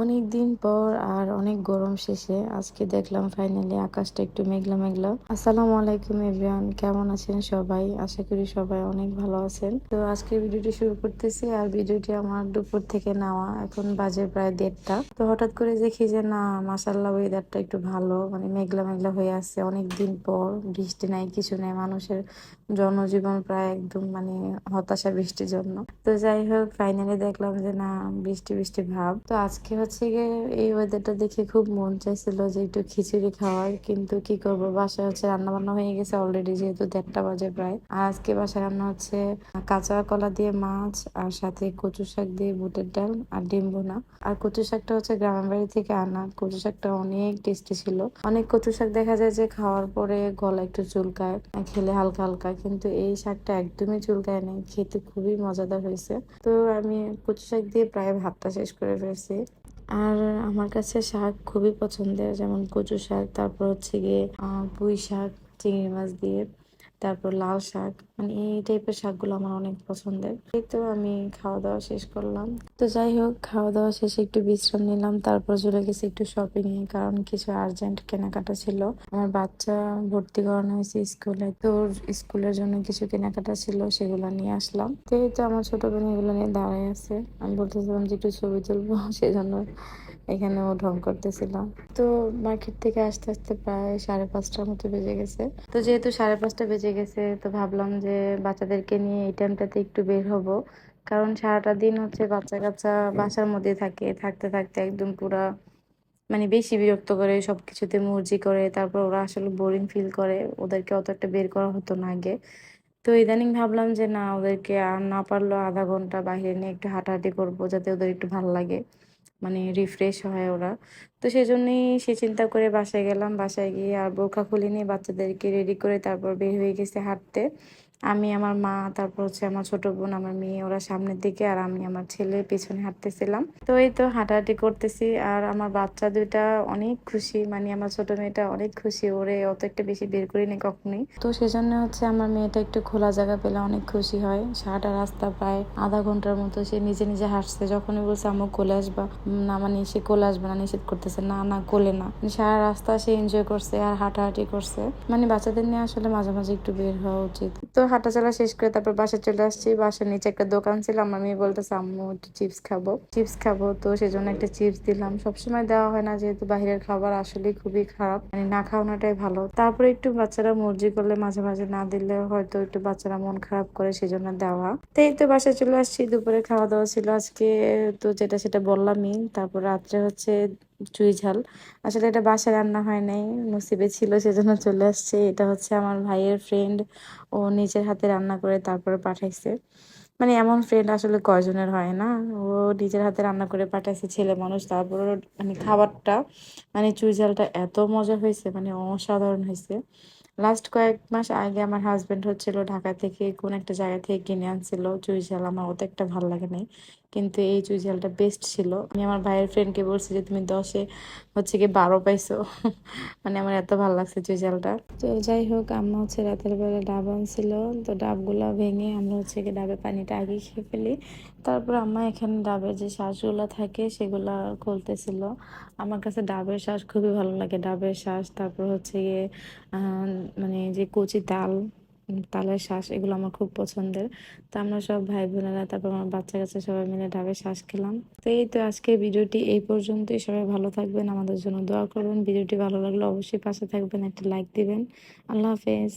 অনেক দিন পর আর অনেক গরম শেষে আজকে দেখলাম ফাইনালি আকাশটা একটু মেঘলা মেঘলা। আসসালামু আলাইকুম এভরিওয়ান কেমন আছেন সবাই? আশা করি সবাই অনেক ভালো আছেন। তো আজকে ভিডিওটি শুরু করতেছি আর ভিডিওটি আমার দুপুর থেকে নেওয়া, এখন বাজে প্রায় দেড়টা। তো হঠাৎ করে দেখি যে না মাসাল্লাহ ওয়েদারটা একটু ভালো মানে মেঘলা মেঘলা হয়ে আছে। অনেক দিন পর বৃষ্টি নাই, কিছু নেই, মানুষের জনজীবন প্রায় একদম মানে হতাশা বৃষ্টির জন্য। তো যাই হোক ফাইনালি দেখলাম যে না, বৃষ্টি বৃষ্টি ভাব। তো আজকে হচ্ছে গিয়ে এই ওয়েদারটা দেখে খুব মন চাইছিল যে একটু খিচুড়ি খাওয়ার, কিন্তু কি করব? বাসায় হচ্ছে রান্না বান্না হয়ে গেছে অলরেডি যেহেতু দেড়টা বাজে প্রায়। আর আজকে বাসায় রান্না হচ্ছে কাঁচা কলা দিয়ে মাছ আর সাথে কচু শাক দিয়ে বুটের ডাল আর ডিম বোনা আর কচু শাকটা হচ্ছে গ্রামের বাড়ি থেকে আনা। কচু শাকটা অনেক টেস্টি ছিল। অনেক কচু শাক দেখা যায় যে খাওয়ার পরে গলা একটু চুলকায়, খেলে হালকা হালকা, কিন্তু এই শাকটা একদমই চুলকায় নেই। খেতে খুবই মজাদার হয়েছে। তো আমি কচু শাক দিয়ে প্রায় ভাতটা শেষ করে ফেলছি। আর আমার কাছে শাক খুবই পছন্দের, যেমন কচু শাক, তারপর হচ্ছে গিয়ে পুঁই শাক, চিংড়ি মাছ দিয়ে। তারপর লাল শাক মানে এই টাইপের শাকগুলো আমার অনেক পছন্দের। এই তো আমি খাওয়া দাওয়া শেষ করলাম। তো যাই হোক খাওয়া দাওয়া শেষে একটু বিশ্রাম নিলাম, তারপর চলে গেছি একটু শপিং এ, কারণ কিছু আর্জেন্ট কেনাকাটা ছিল। আমার বাচ্চা ভর্তি করানো হয়েছে স্কুলে, তো স্কুলের জন্য কিছু কেনাকাটা ছিল, সেগুলো নিয়ে আসলাম। তো এই তো আমার ছোট বোন এগুলো নিয়ে দাঁড়ায় আছে। আমি বলতেছিলাম যে একটু ছবি তুলবো সেই জন্য এখানে ও ঢং করতেছিল। তো মার্কেট থেকে আসতে আসতে প্রায় সাড়ে পাঁচটার মতো বেজে গেছে। তো যেহেতু সাড়ে পাঁচটা বেজে গেছে, তো ভাবলাম যে বাচ্চাদেরকে নিয়ে এই টাইমটাতে একটু বের হব। কারণ সারাটা দিন হচ্ছে বাচ্চা কাচ্চা বাসার মধ্যে থাকে, থাকতে থাকতে একদম পুরা মানে বেশি বিরক্ত করে সব কিছুতে মর্জি করে, তারপর ওরা আসলে বোরিং ফিল করে, ওদেরকে অত একটা বের করা হতো না আগে। তো ইদানিং ভাবলাম যে না, ওদেরকে আর না পারলেও আধা ঘণ্টা বাইরে নিয়ে একটু হাঁটাহাঁটি করব, যাতে ওদের একটু ভালো লাগে। মানে রিফ্রেশ হয় ওরা। তো সেই জন্যই সে চিন্তা করে বাসায় গেলাম। বাসায় গিয়ে আর বোরখা খুলে নিয়ে বাচ্চাদেরকে রেডি করে তারপর বের হয়ে গেছে হাঁটতে। আমি, আমার মা, তারপর হচ্ছে আমার ছোট বোন, আমার মেয়ে, ওরা সামনের দিকে আর আমি আমার ছেলে পেছনে হাঁটতেছিলাম। তো এই তো হাঁটাহাঁটি করতেছি আর আমার বাচ্চা দুইটা অনেক খুশি মানে আমার ছোট মেয়েটা অনেক খুশি, ওরে অত একটা বেশি বের করিনি কখনোই। তো সেজন্য হচ্ছে আমার মেয়েটা একটু খোলা জায়গা পেলে অনেক খুশি হয়। সারাটা রাস্তা প্রায় আধা ঘণ্টার মতো সে নিজে নিজে হাঁটছে, যখনই বলছে আমার কোলে আসবা? না মানে সে কোলে আসবে না, নিষেধ করতেছে। না না, কোলে না। মানে সারা রাস্তা সে এনজয় করছে আর হাঁটাহাঁটি করছে। মানে বাচ্চাদের নিয়ে আসলে মাঝে মাঝে একটু বের হওয়া উচিত। তো হাঁটা চলা শেষ করে তারপর বাসায় চলে আসছি। বাসার নিচে একটা দোকান ছিল, আমার মেয়ে বলতেছে, আম্মু, একটু চিপস খাব। চিপস খাব? তো সেজন্য একটা চিপস দিলাম। সবসময় দেওয়া হয় না, যেহেতু বাইরের খাবার আসলে খুবই খারাপ। মানে না খাওয়ানোটাই ভালো। তারপরে একটু বাচ্চারা মর্জি করলে মাঝে মাঝে না দিলে হয়তো একটু বাচ্চারা মন খারাপ করে সেজন্য দেওয়া। তো এই তো বাসায় চলে আসছি, দুপুরে খাওয়া দাওয়া ছিল আজকে। তো যেটা সেটা বললামই। তারপর রাত্রে হচ্ছে চুই ঝাল। আসলে এটা বাসায় রান্না হয় নাই, নসিবে ছিল সেজন্য চলে আসছে। এটা হচ্ছে আমার ভাইয়ের ফ্রেন্ড ও নিজের হাতে রান্না করে তারপরে পাঠাইছে। মানে এমন ফ্রেন্ড আসলে কয়জনের হয় না? ও নিজের হাতে রান্না করে পাঠাইছে, ছেলে মানুষ তারপর মানে খাবারটা মানে চুই ঝালটা এত মজা হয়েছে মানে অসাধারণ হয়েছে। লাস্ট কয়েক মাস আগে আমার হাজবেন্ড হচ্ছিল ঢাকা থেকে, কোন একটা জায়গা থেকে কিনে আনছিল চুই ঝাল। আমার অত একটা ভালো লাগে নাই। কিন্তু এই চুই ঝালটা বেস্ট ছিল। আমি আমার ভাইয়ের ফ্রেন্ডকে বলছি যে, তুমি দশে হচ্ছে কি বারো পাইছো। মানে আমার এত ভালো লাগছে চুই ঝালটা তো যাই হোক, আম্মা হচ্ছে রাতের বেলা ডাব আনছিল। তো ডাবগুলা ভেঙে আমরা হচ্ছে কি ডাবের পানিটা আগে খেয়ে ফেলি। তারপর আম্মা এখানে ডাবের যে শ্বাসগুলো থাকে, সেগুলা খুলতেছিল। আমার কাছে ডাবের শ্বাস খুবই ভালো লাগে, ডাবের শ্বাস। তারপর হচ্ছে গিয়ে মানে যে কচি তাল তালের শ্বাস এগুলো আমার খুব পছন্দের। তো আমরা সব ভাই বোনেরা তারপর আমার বাচ্চা কাছে সবাই মিলে ডাবের শ্বাস খেলাম। তো এই তো আজকের ভিডিওটি এই পর্যন্তই। সবাই ভালো থাকবেন, আমাদের জন্য দোয়া করবেন। ভিডিওটি ভালো লাগলে অবশ্যই পাশে থাকবেন, একটা লাইক দিবেন। আল্লাহ হাফেজ।